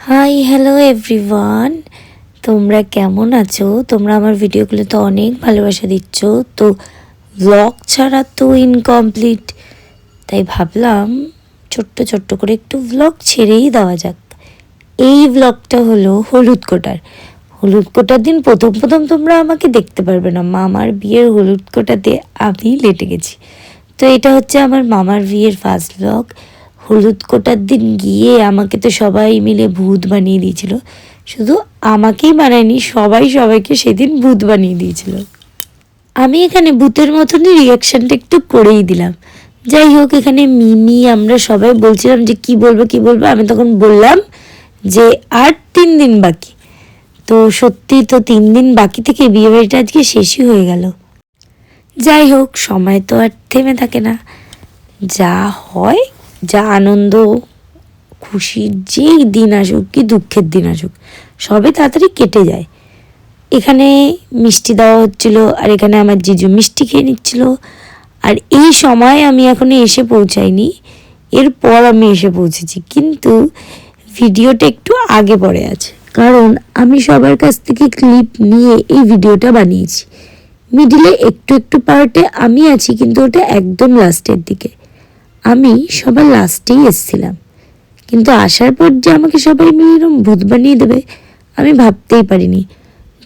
Hi hello everyone তোমরা কেমন আছো? তোমরা আমার ভিডিওগুলো তো অনেক ভালোবাসা দিচ্ছ। তো ব্লগ ছাড়া তো ইনকমপ্লিট তাই ভাবলাম ছোট্ট ছোট্ট করে একটু ব্লগ ছেড়েই দেওয়া যাক। এই ব্লগটা হলো হলুদ কোটার। হলুদ কোটার দিন প্রথম প্রথম তোমরা আমাকে দেখতে পারবে না। মামার বিয়ের হলুদ কোটাতে আমি লেটে গেছি। তো এটা হচ্ছে আমার মামার বিয়ের ফার্স্ট ব্লগ হলুদ কোটার দিন গিয়ে আমাকে তো সবাই মিলে ভূত বানিয়ে দিয়েছিল। শুধু আমাকেই বানায়নি সবাই সবাইকে সেদিন ভূত বানিয়ে দিয়েছিল। আমি এখানে ভূতের মতনই রিয়াকশানটা একটু করেই দিলাম। যাই হোক, এখানে মিনি আমরা সবাই বলছিলাম যে কি বলব কি বলব, আমি তখন বললাম যে আর তিন দিন বাকি। তো সত্যি তো তিন দিন বাকি থেকে বিয়ে বাড়িটা আজকে শেষই হয়ে গেল। যাই হোক, সময় তো আর থেমে থাকে না। যা হয় যা আনন্দ খুশির যেই দিন আসুক কি দুঃখের দিন আসুক, সবে তাড়াতাড়ি কেটে যায়। এখানে মিষ্টি দেওয়া হচ্ছিল আর এখানে আমার জিজু মিষ্টি খেয়ে নিচ্ছিল। আর এই সময় আমি এখনও এসে পৌঁছাইনি। এরপর আমি এসে পৌঁছেছি। কিন্তু ভিডিওটা একটু আগে পড়ে আছে। কারণ আমি সবার কাছ থেকে ক্লিপ নিয়ে এই ভিডিওটা বানিয়েছি। মিডিলে একটু একটু পার্টে আমি আছি, কিন্তু ওটা একদম লাস্টের দিকে। আমি সবার লাস্টেই এসেছিলাম। কিন্তু আসার পর যে আমাকে সবাই মিলে এরকম ভূত বানিয়ে দেবে, আমি ভাবতেই পারিনি।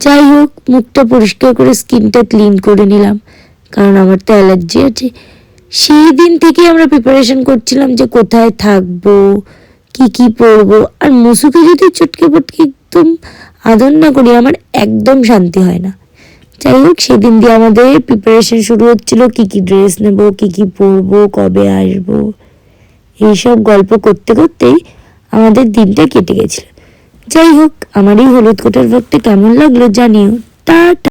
যাই হোক, মুখটা পরিষ্কার করে স্কিনটা ক্লিন করে নিলাম, কারণ আমার তো অ্যালার্জি আছে। সেই দিন থেকে আমরা প্রিপারেশন করছিলাম যে কোথায় থাকব, কি কি পরবো, আর মুসুকে যদি চটকে পটকে একদম আদর না করি, আমার একদম শান্তি হয় না। যাই হোক, সেদিন দিয়ে আমাদের প্রিপারেশন শুরু হচ্ছিল, কি কি ড্রেস নেব, কি কি পরবো, কবে আসব, এইসব গল্প করতে করতেই আমাদের দিনটা কেটে গেছিল। যাই হোক আমার এই হলুদ কোটার ভোগটা কেমন লাগল জানিও। টা